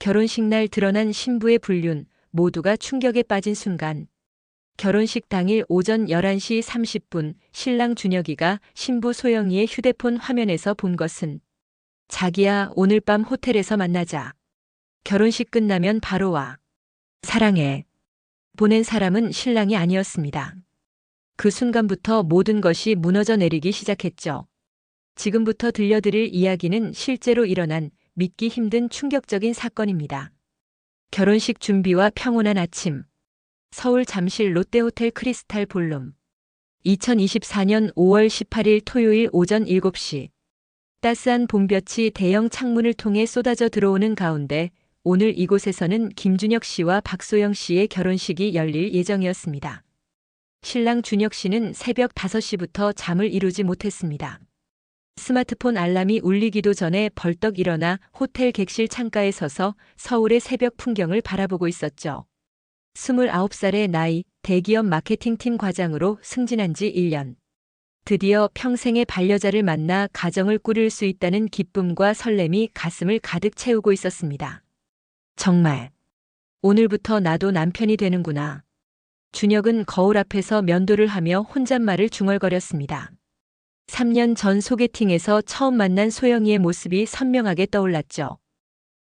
결혼식 날 드러난 신부의 불륜, 모두가 충격에 빠진 순간. 결혼식 당일 오전 11시 30분 신랑 준혁이가 신부 소영이의 휴대폰 화면에서 본 것은 자기야 오늘 밤 호텔에서 만나자. 결혼식 끝나면 바로 와. 사랑해. 보낸 사람은 신랑이 아니었습니다. 그 순간부터 모든 것이 무너져 내리기 시작했죠. 지금부터 들려드릴 이야기는 실제로 일어난 믿기 힘든 충격적인 사건입니다. 결혼식 준비와 평온한 아침. 서울 잠실 롯데호텔 크리스탈 볼룸. 2024년 5월 18일 토요일 오전 7시. 따스한 봄볕이 대형 창문을 통해 쏟아져 들어오는 가운데 오늘 이곳에서는 김준혁 씨와 박소영 씨의 결혼식이 열릴 예정이었습니다. 신랑 준혁 씨는 새벽 5시부터 잠을 이루지 못했습니다. 스마트폰 알람이 울리기도 전에 벌떡 일어나 호텔 객실 창가에 서서 서울의 새벽 풍경을 바라보고 있었죠. 29살의 나이, 대기업 마케팅팀 과장으로 승진한 지 1년. 드디어 평생의 반려자를 만나 가정을 꾸릴 수 있다는 기쁨과 설렘이 가슴을 가득 채우고 있었습니다. 정말. 오늘부터 나도 남편이 되는구나. 준혁은 거울 앞에서 면도를 하며 혼잣말을 중얼거렸습니다. 3년 전 소개팅에서 처음 만난 소영이의 모습이 선명하게 떠올랐죠.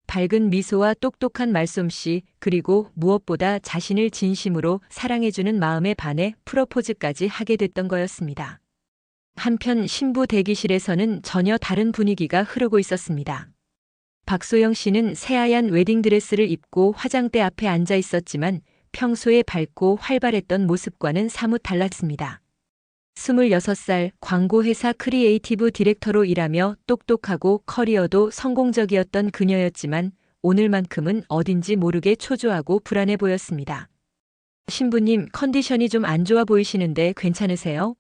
밝은 미소와 똑똑한 말솜씨, 그리고 무엇보다 자신을 진심으로 사랑해주는 마음에 반해 프로포즈까지 하게 됐던 거였습니다. 한편 신부 대기실에서는 전혀 다른 분위기가 흐르고 있었습니다. 박소영 씨는 새하얀 웨딩드레스를 입고 화장대 앞에 앉아 있었지만 평소에 밝고 활발했던 모습과는 사뭇 달랐습니다. 26살 광고회사 크리에이티브 디렉터로 일하며 똑똑하고 커리어도 성공적이었던 그녀였지만 오늘만큼은 어딘지 모르게 초조하고 불안해 보였습니다. 신부님 컨디션이 좀 안 좋아 보이시는데 괜찮으세요?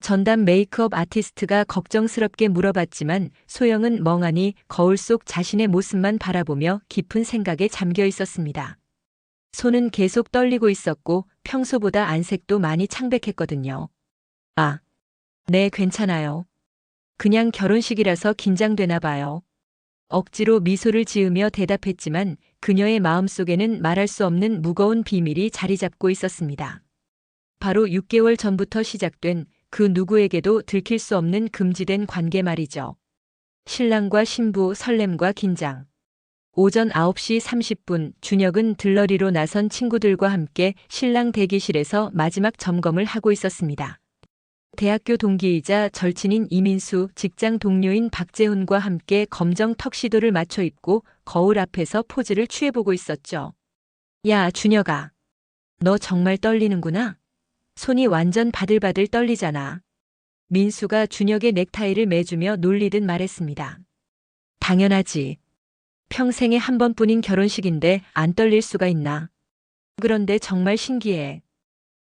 전담 메이크업 아티스트가 걱정스럽게 물어봤지만 소영은 멍하니 거울 속 자신의 모습만 바라보며 깊은 생각에 잠겨 있었습니다. 손은 계속 떨리고 있었고 평소보다 안색도 많이 창백했거든요. 아, 네, 괜찮아요. 그냥 결혼식이라서 긴장되나 봐요. 억지로 미소를 지으며 대답했지만 그녀의 마음속에는 말할 수 없는 무거운 비밀이 자리 잡고 있었습니다. 바로 6개월 전부터 시작된 그 누구에게도 들킬 수 없는 금지된 관계 말이죠. 신랑과 신부 설렘과 긴장. 오전 9시 30분 준혁은 들러리로 나선 친구들과 함께 신랑 대기실에서 마지막 점검을 하고 있었습니다. 대학교 동기이자 절친인 이민수, 직장 동료인 박재훈과 함께 검정 턱시도를 맞춰 입고 거울 앞에서 포즈를 취해보고 있었죠. 야, 준혁아. 너 정말 떨리는구나. 손이 완전 바들바들 떨리잖아. 민수가 준혁의 넥타이를 매주며 놀리듯 말했습니다. 당연하지. 평생에 한 번뿐인 결혼식인데 안 떨릴 수가 있나. 그런데 정말 신기해.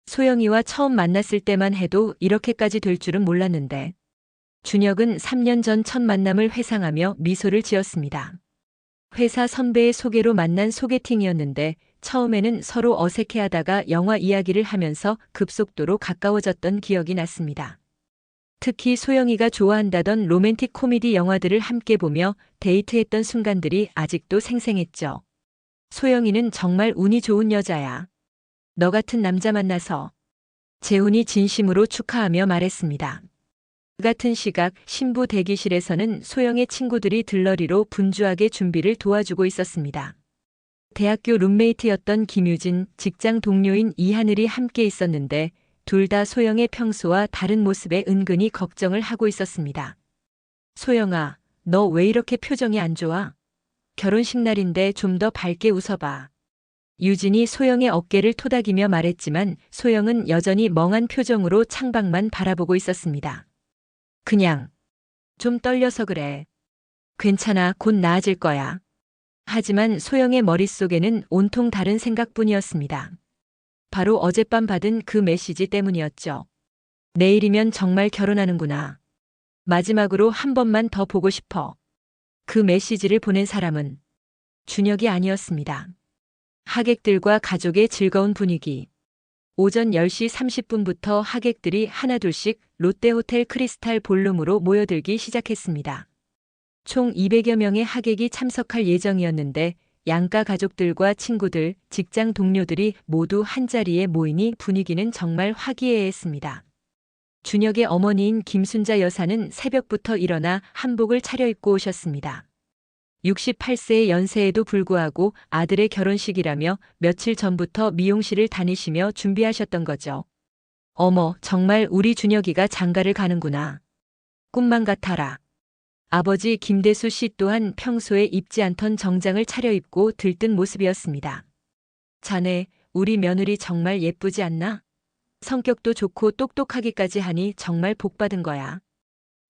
소영이와 처음 만났을 때만 해도 이렇게까지 될 줄은 몰랐는데. 준혁은 3년 전 첫 만남을 회상하며 미소를 지었습니다. 회사 선배의 소개로 만난 소개팅이었는데 처음에는 서로 어색해하다가 영화 이야기를 하면서 급속도로 가까워졌던 기억이 났습니다. 특히 소영이가 좋아한다던 로맨틱 코미디 영화들을 함께 보며 데이트했던 순간들이 아직도 생생했죠. 소영이는 정말 운이 좋은 여자야. 너 같은 남자 만나서. 재훈이 진심으로 축하하며 말했습니다. 그 같은 시각 신부 대기실에서는 소영의 친구들이 들러리로 분주하게 준비를 도와주고 있었습니다. 대학교 룸메이트였던 김유진, 직장 동료인 이하늘이 함께 있었는데 둘 다 소영의 평소와 다른 모습에 은근히 걱정을 하고 있었습니다. 소영아, 너 왜 이렇게 표정이 안 좋아? 결혼식 날인데 좀 더 밝게 웃어봐. 유진이 소영의 어깨를 토닥이며 말했지만 소영은 여전히 멍한 표정으로 창밖만 바라보고 있었습니다. 그냥 좀 떨려서 그래. 괜찮아, 곧 나아질 거야. 하지만 소영의 머릿속에는 온통 다른 생각뿐이었습니다. 바로 어젯밤 받은 그 메시지 때문이었죠. 내일이면 정말 결혼하는구나. 마지막으로 한 번만 더 보고 싶어. 그 메시지를 보낸 사람은 준혁이 아니었습니다. 하객들과 가족의 즐거운 분위기. 오전 10시 30분부터 하객들이 하나둘씩 롯데호텔 크리스탈 볼룸으로 모여들기 시작했습니다. 총 200여 명의 하객이 참석할 예정이었는데 양가 가족들과 친구들, 직장 동료들이 모두 한자리에 모이니 분위기는 정말 화기애애했습니다. 준혁의 어머니인 김순자 여사는 새벽부터 일어나 한복을 차려입고 오셨습니다. 68세의 연세에도 불구하고 아들의 결혼식이라며 며칠 전부터 미용실을 다니시며 준비하셨던 거죠. 어머, 정말 우리 준혁이가 장가를 가는구나. 꿈만 같아라. 아버지 김대수 씨 또한 평소에 입지 않던 정장을 차려입고 들뜬 모습이었습니다. 자네, 우리 며느리 정말 예쁘지 않나? 성격도 좋고 똑똑하기까지 하니 정말 복받은 거야.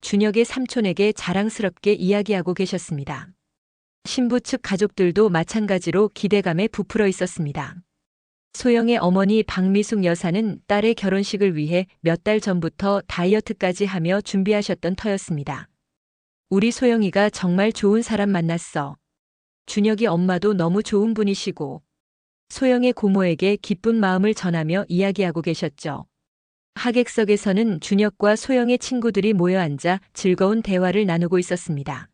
준혁의 삼촌에게 자랑스럽게 이야기하고 계셨습니다. 신부 측 가족들도 마찬가지로 기대감에 부풀어 있었습니다. 소영의 어머니 박미숙 여사는 딸의 결혼식을 위해 몇 달 전부터 다이어트까지 하며 준비하셨던 터였습니다. 우리 소영이가 정말 좋은 사람 만났어. 준혁이 엄마도 너무 좋은 분이시고, 소영의 고모에게 기쁜 마음을 전하며 이야기하고 계셨죠. 하객석에서는 준혁과 소영의 친구들이 모여 앉아 즐거운 대화를 나누고 있었습니다.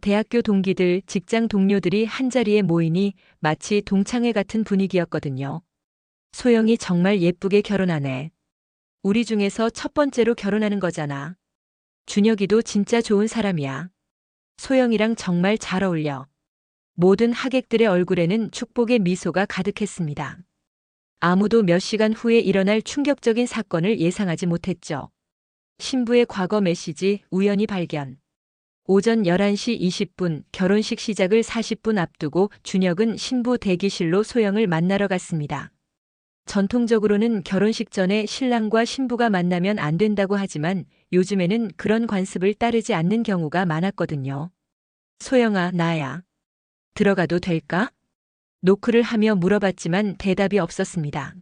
대학교 동기들, 직장 동료들이 한자리에 모이니 마치 동창회 같은 분위기였거든요. 소영이 정말 예쁘게 결혼하네. 우리 중에서 첫 번째로 결혼하는 거잖아. 준혁이도 진짜 좋은 사람이야. 소영이랑 정말 잘 어울려. 모든 하객들의 얼굴에는 축복의 미소가 가득했습니다. 아무도 몇 시간 후에 일어날 충격적인 사건을 예상하지 못했죠. 신부의 과거 메시지 우연히 발견. 오전 11시 20분 결혼식 시작을 40분 앞두고 준혁은 신부 대기실로 소영을 만나러 갔습니다. 전통적으로는 결혼식 전에 신랑과 신부가 만나면 안 된다고 하지만 요즘에는 그런 관습을 따르지 않는 경우가 많았거든요. 소영아, 나야. 들어가도 될까? 노크를 하며 물어봤지만 대답이 없었습니다.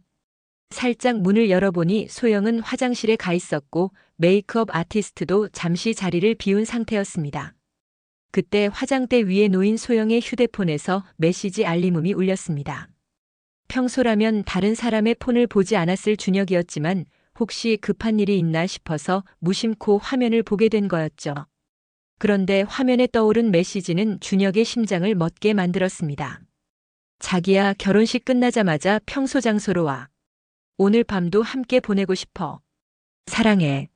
살짝 문을 열어보니 소영은 화장실에 가 있었고 메이크업 아티스트도 잠시 자리를 비운 상태였습니다. 그때 화장대 위에 놓인 소영의 휴대폰에서 메시지 알림음이 울렸습니다. 평소라면 다른 사람의 폰을 보지 않았을 준혁이었지만 혹시 급한 일이 있나 싶어서 무심코 화면을 보게 된 거였죠. 그런데 화면에 떠오른 메시지는 준혁의 심장을 멎게 만들었습니다. 자기야 결혼식 끝나자마자 평소 장소로 와. 오늘 밤도 함께 보내고 싶어. 사랑해.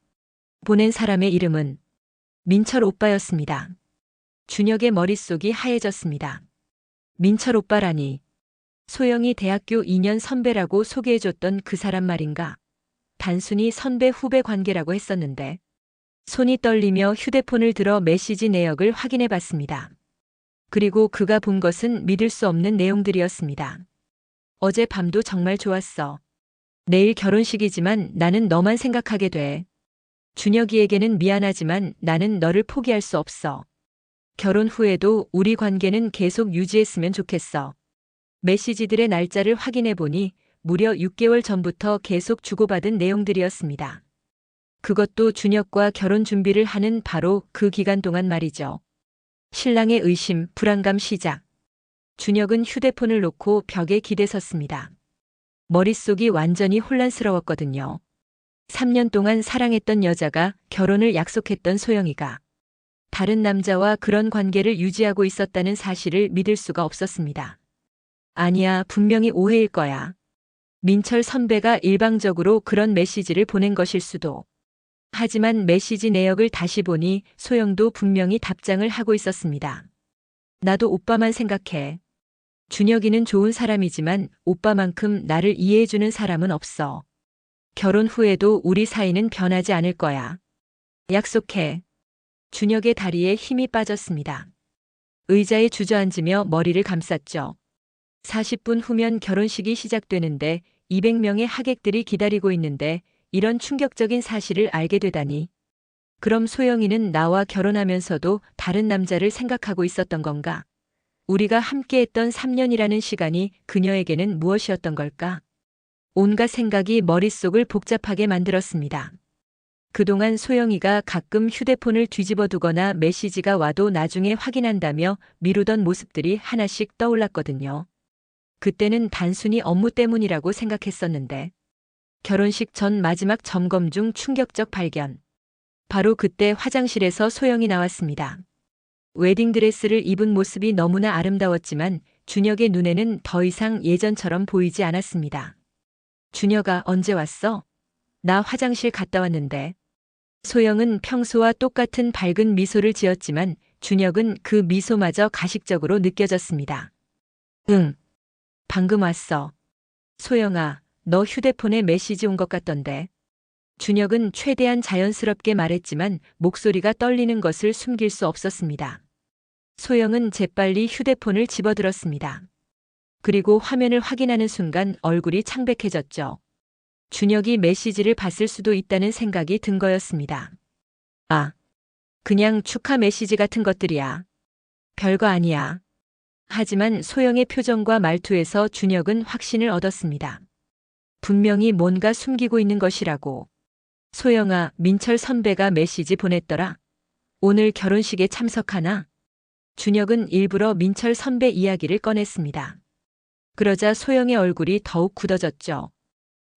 보낸 사람의 이름은 민철 오빠였습니다. 준혁의 머릿속이 하얘졌습니다. 민철 오빠라니. 소영이 대학교 2년 선배라고 소개해줬던 그 사람 말인가? 단순히 선배 후배 관계라고 했었는데. 손이 떨리며 휴대폰을 들어 메시지 내역을 확인해 봤습니다. 그리고 그가 본 것은 믿을 수 없는 내용들이었습니다. 어제 밤도 정말 좋았어. 내일 결혼식이지만 나는 너만 생각하게 돼. 준혁이에게는 미안하지만 나는 너를 포기할 수 없어. 결혼 후에도 우리 관계는 계속 유지했으면 좋겠어. 메시지들의 날짜를 확인해 보니 무려 6개월 전부터 계속 주고받은 내용들이었습니다. 그것도 준혁과 결혼 준비를 하는 바로 그 기간 동안 말이죠. 신랑의 의심, 불안감 시작. 준혁은 휴대폰을 놓고 벽에 기대 섰습니다. 머릿속이 완전히 혼란스러웠거든요. 3년 동안 사랑했던 여자가 결혼을 약속했던 소영이가 다른 남자와 그런 관계를 유지하고 있었다는 사실을 믿을 수가 없었습니다. 아니야, 분명히 오해일 거야. 민철 선배가 일방적으로 그런 메시지를 보낸 것일 수도. 하지만 메시지 내역을 다시 보니 소영도 분명히 답장을 하고 있었습니다. 나도 오빠만 생각해. 준혁이는 좋은 사람이지만 오빠만큼 나를 이해해주는 사람은 없어. 결혼 후에도 우리 사이는 변하지 않을 거야. 약속해. 준혁의 다리에 힘이 빠졌습니다. 의자에 주저앉으며 머리를 감쌌죠. 40분 후면 결혼식이 시작되는데 200명의 하객들이 기다리고 있는데 이런 충격적인 사실을 알게 되다니. 그럼 소영이는 나와 결혼하면서도 다른 남자를 생각하고 있었던 건가? 우리가 함께했던 3년이라는 시간이 그녀에게는 무엇이었던 걸까? 온갖 생각이 머릿속을 복잡하게 만들었습니다. 그동안 소영이가 가끔 휴대폰을 뒤집어 두거나 메시지가 와도 나중에 확인한다며 미루던 모습들이 하나씩 떠올랐거든요. 그때는 단순히 업무 때문이라고 생각했었는데 결혼식 전 마지막 점검 중 충격적 발견. 바로 그때 화장실에서 소영이 나왔습니다. 웨딩드레스를 입은 모습이 너무나 아름다웠지만 준혁의 눈에는 더 이상 예전처럼 보이지 않았습니다. 준혁아 언제 왔어? 나 화장실 갔다 왔는데. 소영은 평소와 똑같은 밝은 미소를 지었지만 준혁은 그 미소마저 가식적으로 느껴졌습니다. 응. 방금 왔어. 소영아, 너 휴대폰에 메시지 온 것 같던데. 준혁은 최대한 자연스럽게 말했지만 목소리가 떨리는 것을 숨길 수 없었습니다. 소영은 재빨리 휴대폰을 집어들었습니다. 그리고 화면을 확인하는 순간 얼굴이 창백해졌죠. 준혁이 메시지를 봤을 수도 있다는 생각이 든 거였습니다. 아, 그냥 축하 메시지 같은 것들이야. 별거 아니야. 하지만 소영의 표정과 말투에서 준혁은 확신을 얻었습니다. 분명히 뭔가 숨기고 있는 것이라고. 소영아, 민철 선배가 메시지 보냈더라. 오늘 결혼식에 참석하나? 준혁은 일부러 민철 선배 이야기를 꺼냈습니다. 그러자 소영의 얼굴이 더욱 굳어졌죠.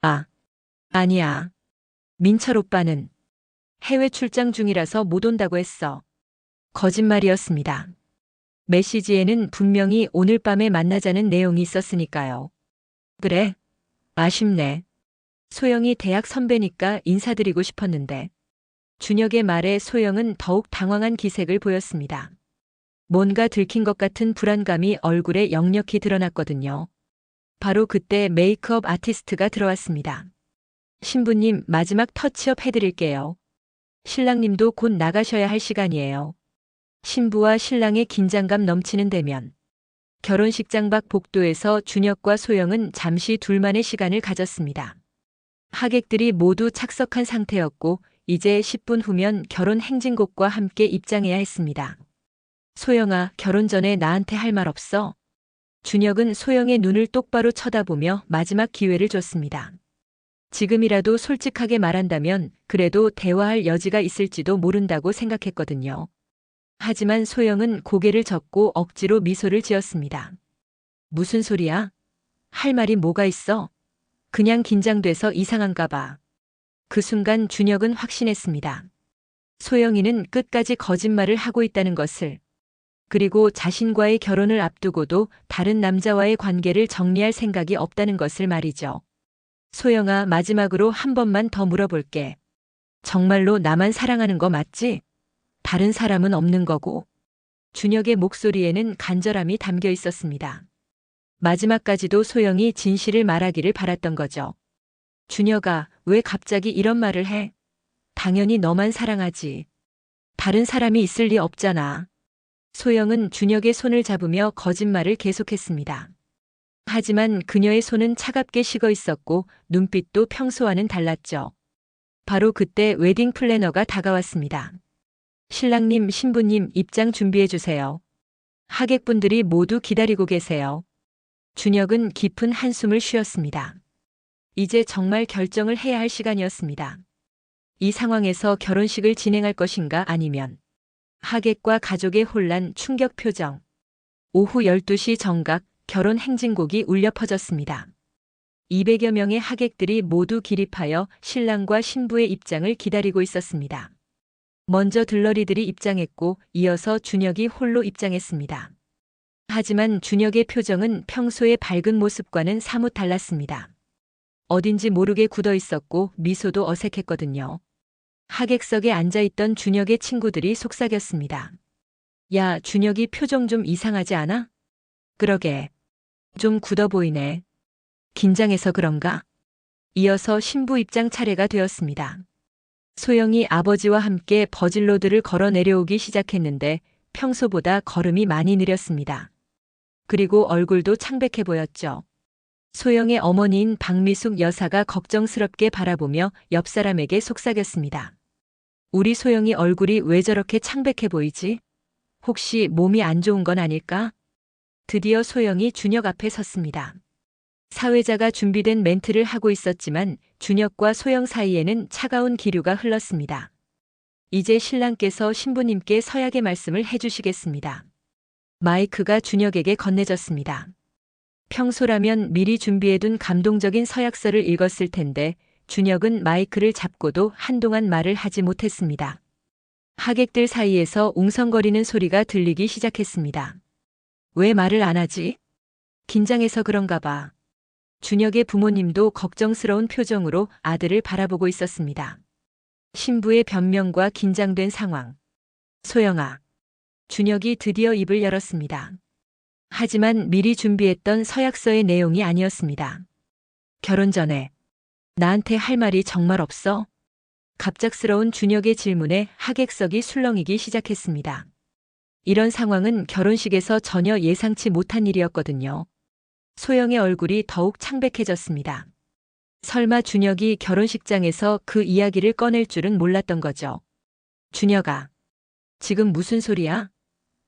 아, 아니야. 민철 오빠는 해외 출장 중이라서 못 온다고 했어. 거짓말이었습니다. 메시지에는 분명히 오늘 밤에 만나자는 내용이 있었으니까요. 그래. 아쉽네. 소영이 대학 선배니까 인사드리고 싶었는데. 준혁의 말에 소영은 더욱 당황한 기색을 보였습니다. 뭔가 들킨 것 같은 불안감이 얼굴에 역력히 드러났거든요. 바로 그때 메이크업 아티스트가 들어왔습니다. 신부님 마지막 터치업 해드릴게요. 신랑님도 곧 나가셔야 할 시간이에요. 신부와 신랑의 긴장감 넘치는 대면. 결혼식장 밖 복도에서 준혁과 소영은 잠시 둘만의 시간을 가졌습니다. 하객들이 모두 착석한 상태였고 이제 10분 후면 결혼 행진곡과 함께 입장해야 했습니다. 소영아, 결혼 전에 나한테 할 말 없어? 준혁은 소영의 눈을 똑바로 쳐다보며 마지막 기회를 줬습니다. 지금이라도 솔직하게 말한다면 그래도 대화할 여지가 있을지도 모른다고 생각했거든요. 하지만 소영은 고개를 젓고 억지로 미소를 지었습니다. 무슨 소리야? 할 말이 뭐가 있어? 그냥 긴장돼서 이상한가 봐. 그 순간 준혁은 확신했습니다. 소영이는 끝까지 거짓말을 하고 있다는 것을. 그리고 자신과의 결혼을 앞두고도 다른 남자와의 관계를 정리할 생각이 없다는 것을 말이죠. 소영아, 마지막으로 한 번만 더 물어볼게. 정말로 나만 사랑하는 거 맞지? 다른 사람은 없는 거고. 준혁의 목소리에는 간절함이 담겨 있었습니다. 마지막까지도 소영이 진실을 말하기를 바랐던 거죠. 준혁아, 왜 갑자기 이런 말을 해? 당연히 너만 사랑하지. 다른 사람이 있을 리 없잖아. 소영은 준혁의 손을 잡으며 거짓말을 계속했습니다. 하지만 그녀의 손은 차갑게 식어 있었고 눈빛도 평소와는 달랐죠. 바로 그때 웨딩 플래너가 다가왔습니다. 신랑님, 신부님 입장 준비해 주세요. 하객분들이 모두 기다리고 계세요. 준혁은 깊은 한숨을 쉬었습니다. 이제 정말 결정을 해야 할 시간이었습니다. 이 상황에서 결혼식을 진행할 것인가 아니면 하객과 가족의 혼란 충격 표정. 오후 12시 정각 결혼 행진곡이 울려 퍼졌습니다. 200여 명의 하객들이 모두 기립하여 신랑과 신부의 입장을 기다리고 있었습니다. 먼저 들러리들이 입장했고 이어서 준혁이 홀로 입장했습니다. 하지만 준혁의 표정은 평소의 밝은 모습과는 사뭇 달랐습니다. 어딘지 모르게 굳어 있었고 미소도 어색했거든요. 하객석에 앉아있던 준혁의 친구들이 속삭였습니다. 야, 준혁이 표정 좀 이상하지 않아? 그러게. 좀 굳어 보이네. 긴장해서 그런가? 이어서 신부 입장 차례가 되었습니다. 소영이 아버지와 함께 버질로드를 걸어 내려오기 시작했는데 평소보다 걸음이 많이 느렸습니다. 그리고 얼굴도 창백해 보였죠. 소영의 어머니인 박미숙 여사가 걱정스럽게 바라보며 옆 사람에게 속삭였습니다. 우리 소영이 얼굴이 왜 저렇게 창백해 보이지? 혹시 몸이 안 좋은 건 아닐까? 드디어 소영이 준혁 앞에 섰습니다. 사회자가 준비된 멘트를 하고 있었지만 준혁과 소영 사이에는 차가운 기류가 흘렀습니다. 이제 신랑께서 신부님께 서약의 말씀을 해주시겠습니다. 마이크가 준혁에게 건네졌습니다. 평소라면 미리 준비해둔 감동적인 서약서를 읽었을 텐데 준혁은 마이크를 잡고도 한동안 말을 하지 못했습니다. 하객들 사이에서 웅성거리는 소리가 들리기 시작했습니다. 왜 말을 안 하지? 긴장해서 그런가 봐. 준혁의 부모님도 걱정스러운 표정으로 아들을 바라보고 있었습니다. 신부의 변명과 긴장된 상황. 소영아. 준혁이 드디어 입을 열었습니다. 하지만 미리 준비했던 서약서의 내용이 아니었습니다. 결혼 전에 나한테 할 말이 정말 없어? 갑작스러운 준혁의 질문에 하객석이 술렁이기 시작했습니다. 이런 상황은 결혼식에서 전혀 예상치 못한 일이었거든요. 소영의 얼굴이 더욱 창백해졌습니다. 설마 준혁이 결혼식장에서 그 이야기를 꺼낼 줄은 몰랐던 거죠. 준혁아, 지금 무슨 소리야?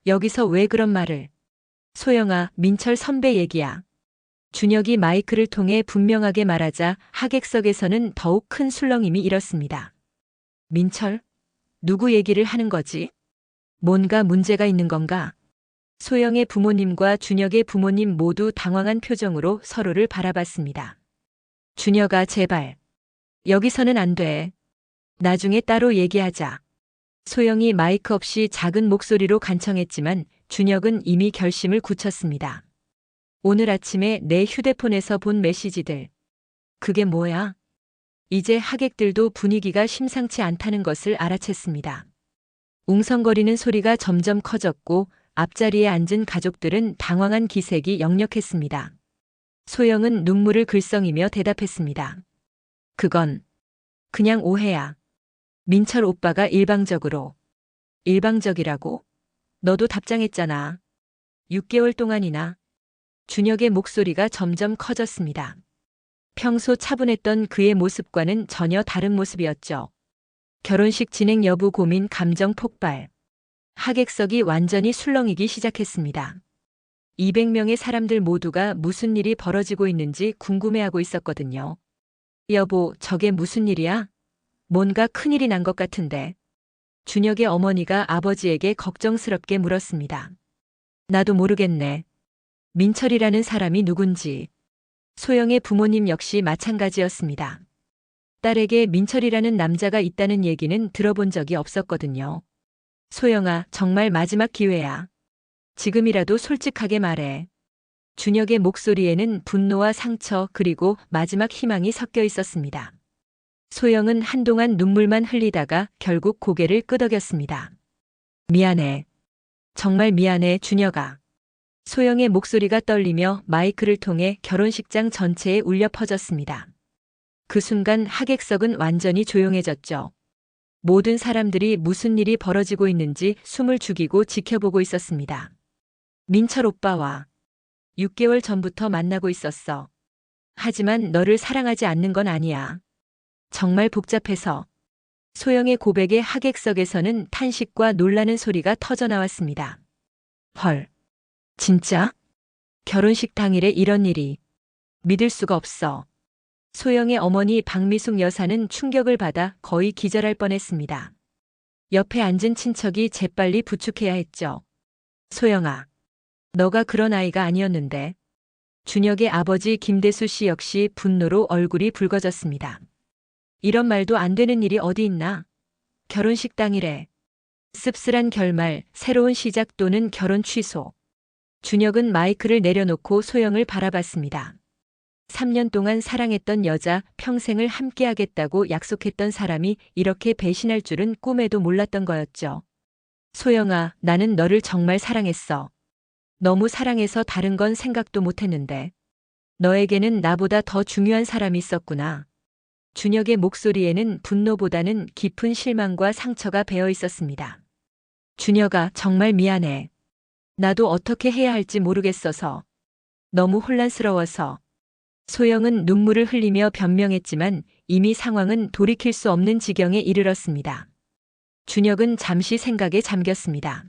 여기서 왜 그런 말을? 소영아, 민철 선배 얘기야. 준혁이 마이크를 통해 분명하게 말하자 하객석에서는 더욱 큰 술렁임이 일었습니다. 민철? 누구 얘기를 하는 거지? 뭔가 문제가 있는 건가? 소영의 부모님과 준혁의 부모님 모두 당황한 표정으로 서로를 바라봤습니다. 준혁아, 제발. 여기서는 안 돼. 나중에 따로 얘기하자. 소영이 마이크 없이 작은 목소리로 간청했지만 준혁은 이미 결심을 굳혔습니다. 오늘 아침에 내 휴대폰에서 본 메시지들. 그게 뭐야? 이제 하객들도 분위기가 심상치 않다는 것을 알아챘습니다. 웅성거리는 소리가 점점 커졌고 앞자리에 앉은 가족들은 당황한 기색이 역력했습니다. 소영은 눈물을 글썽이며 대답했습니다. 그건 그냥 오해야. 민철 오빠가 일방적으로. 일방적이라고? 너도 답장했잖아. 6개월 동안이나. 준혁의 목소리가 점점 커졌습니다. 평소 차분했던 그의 모습과는 전혀 다른 모습이었죠. 결혼식 진행 여부 고민 감정 폭발. 하객석이 완전히 술렁이기 시작했습니다. 200명의 사람들 모두가 무슨 일이 벌어지고 있는지 궁금해하고 있었거든요. 여보, 저게 무슨 일이야? 뭔가 큰일이 난 것 같은데. 준혁의 어머니가 아버지에게 걱정스럽게 물었습니다. 나도 모르겠네. 민철이라는 사람이 누군지. 소영의 부모님 역시 마찬가지였습니다. 딸에게 민철이라는 남자가 있다는 얘기는 들어본 적이 없었거든요. 소영아, 정말 마지막 기회야. 지금이라도 솔직하게 말해. 준혁의 목소리에는 분노와 상처 그리고 마지막 희망이 섞여 있었습니다. 소영은 한동안 눈물만 흘리다가 결국 고개를 끄덕였습니다. 미안해. 정말 미안해, 준혁아. 소영의 목소리가 떨리며 마이크를 통해 결혼식장 전체에 울려 퍼졌습니다. 그 순간 하객석은 완전히 조용해졌죠. 모든 사람들이 무슨 일이 벌어지고 있는지 숨을 죽이고 지켜보고 있었습니다. 민철 오빠와 6개월 전부터 만나고 있었어. 하지만 너를 사랑하지 않는 건 아니야. 정말 복잡해서. 소영의 고백에 하객석에서는 탄식과 놀라는 소리가 터져 나왔습니다. 헐. 진짜? 결혼식 당일에 이런 일이. 믿을 수가 없어. 소영의 어머니 박미숙 여사는 충격을 받아 거의 기절할 뻔했습니다. 옆에 앉은 친척이 재빨리 부축해야 했죠. 소영아. 너가 그런 아이가 아니었는데. 준혁의 아버지 김대수 씨 역시 분노로 얼굴이 붉어졌습니다. 이런 말도 안 되는 일이 어디 있나? 결혼식 당일에 씁쓸한 결말, 새로운 시작 또는 결혼 취소. 준혁은 마이크를 내려놓고 소영을 바라봤습니다. 3년 동안 사랑했던 여자, 평생을 함께하겠다고 약속했던 사람이 이렇게 배신할 줄은 꿈에도 몰랐던 거였죠. 소영아, 나는 너를 정말 사랑했어. 너무 사랑해서 다른 건 생각도 못했는데. 너에게는 나보다 더 중요한 사람이 있었구나. 준혁의 목소리에는 분노보다는 깊은 실망과 상처가 배어 있었습니다. 준혁아, 정말 미안해. 나도 어떻게 해야 할지 모르겠어서. 너무 혼란스러워서. 소영은 눈물을 흘리며 변명했지만 이미 상황은 돌이킬 수 없는 지경에 이르렀습니다. 준혁은 잠시 생각에 잠겼습니다.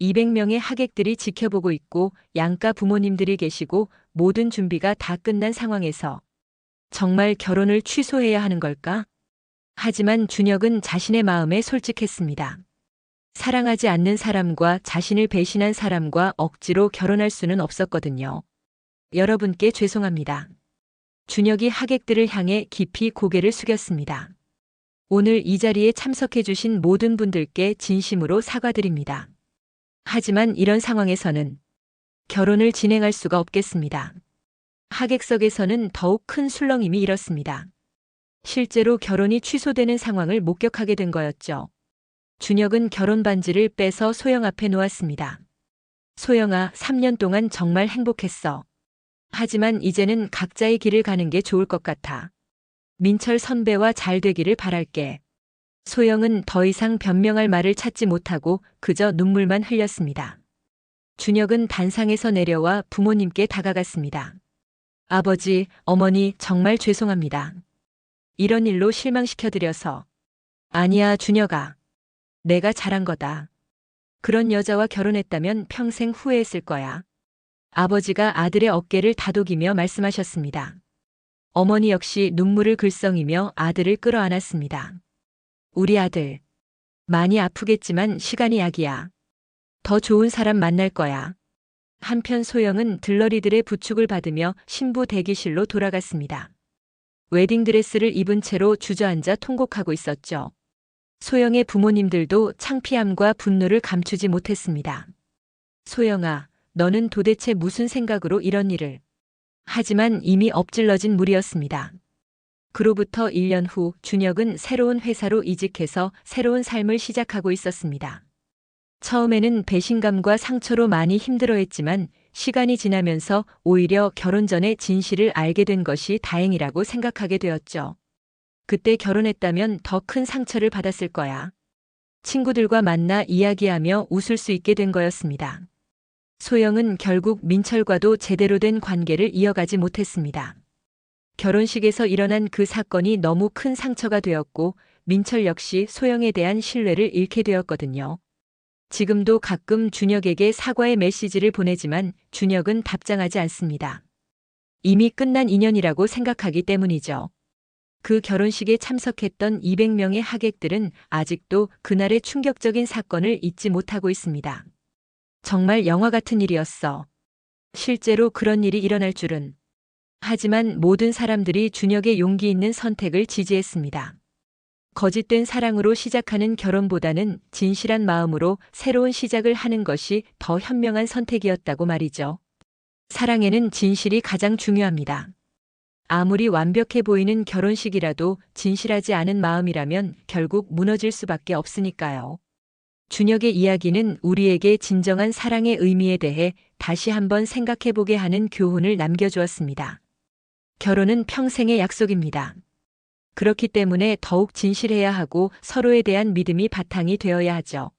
200명의 하객들이 지켜보고 있고 양가 부모님들이 계시고 모든 준비가 다 끝난 상황에서 정말 결혼을 취소해야 하는 걸까? 하지만 준혁은 자신의 마음에 솔직했습니다. 사랑하지 않는 사람과 자신을 배신한 사람과 억지로 결혼할 수는 없었거든요. 여러분께 죄송합니다. 준혁이 하객들을 향해 깊이 고개를 숙였습니다. 오늘 이 자리에 참석해주신 모든 분들께 진심으로 사과드립니다. 하지만 이런 상황에서는 결혼을 진행할 수가 없겠습니다. 하객석에서는 더욱 큰 술렁임이 일었습니다. 실제로 결혼이 취소되는 상황을 목격하게 된 거였죠. 준혁은 결혼 반지를 빼서 소영 앞에 놓았습니다. 소영아, 3년 동안 정말 행복했어. 하지만 이제는 각자의 길을 가는 게 좋을 것 같아. 민철 선배와 잘 되기를 바랄게. 소영은 더 이상 변명할 말을 찾지 못하고 그저 눈물만 흘렸습니다. 준혁은 단상에서 내려와 부모님께 다가갔습니다. 아버지, 어머니, 정말 죄송합니다. 이런 일로 실망시켜드려서. 아니야, 준혁아. 내가 잘한 거다. 그런 여자와 결혼했다면 평생 후회했을 거야. 아버지가 아들의 어깨를 다독이며 말씀하셨습니다. 어머니 역시 눈물을 글썽이며 아들을 끌어안았습니다. 우리 아들. 많이 아프겠지만 시간이 약이야. 더 좋은 사람 만날 거야. 한편 소영은 들러리들의 부축을 받으며 신부 대기실로 돌아갔습니다. 웨딩드레스를 입은 채로 주저앉아 통곡하고 있었죠. 소영의 부모님들도 창피함과 분노를 감추지 못했습니다. 소영아, 너는 도대체 무슨 생각으로 이런 일을. 하지만 이미 엎질러진 물이었습니다. 그로부터 1년 후 준혁은 새로운 회사로 이직해서 새로운 삶을 시작하고 있었습니다. 처음에는 배신감과 상처로 많이 힘들어했지만 시간이 지나면서 오히려 결혼 전에 진실을 알게 된 것이 다행이라고 생각하게 되었죠. 그때 결혼했다면 더 큰 상처를 받았을 거야. 친구들과 만나 이야기하며 웃을 수 있게 된 거였습니다. 소영은 결국 민철과도 제대로 된 관계를 이어가지 못했습니다. 결혼식에서 일어난 그 사건이 너무 큰 상처가 되었고 민철 역시 소영에 대한 신뢰를 잃게 되었거든요. 지금도 가끔 준혁에게 사과의 메시지를 보내지만 준혁은 답장하지 않습니다. 이미 끝난 인연이라고 생각하기 때문이죠. 그 결혼식에 참석했던 200명의 하객들은 아직도 그날의 충격적인 사건을 잊지 못하고 있습니다. 정말 영화 같은 일이었어. 실제로 그런 일이 일어날 줄은. 하지만 모든 사람들이 준혁의 용기 있는 선택을 지지했습니다. 거짓된 사랑으로 시작하는 결혼보다는 진실한 마음으로 새로운 시작을 하는 것이 더 현명한 선택이었다고 말이죠. 사랑에는 진실이 가장 중요합니다. 아무리 완벽해 보이는 결혼식이라도 진실하지 않은 마음이라면 결국 무너질 수밖에 없으니까요. 준혁의 이야기는 우리에게 진정한 사랑의 의미에 대해 다시 한번 생각해 보게 하는 교훈을 남겨주었습니다. 결혼은 평생의 약속입니다. 그렇기 때문에 더욱 진실해야 하고 서로에 대한 믿음이 바탕이 되어야 하죠.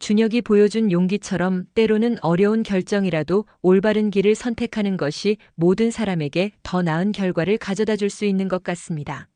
준혁이 보여준 용기처럼 때로는 어려운 결정이라도 올바른 길을 선택하는 것이 모든 사람에게 더 나은 결과를 가져다 줄 수 있는 것 같습니다.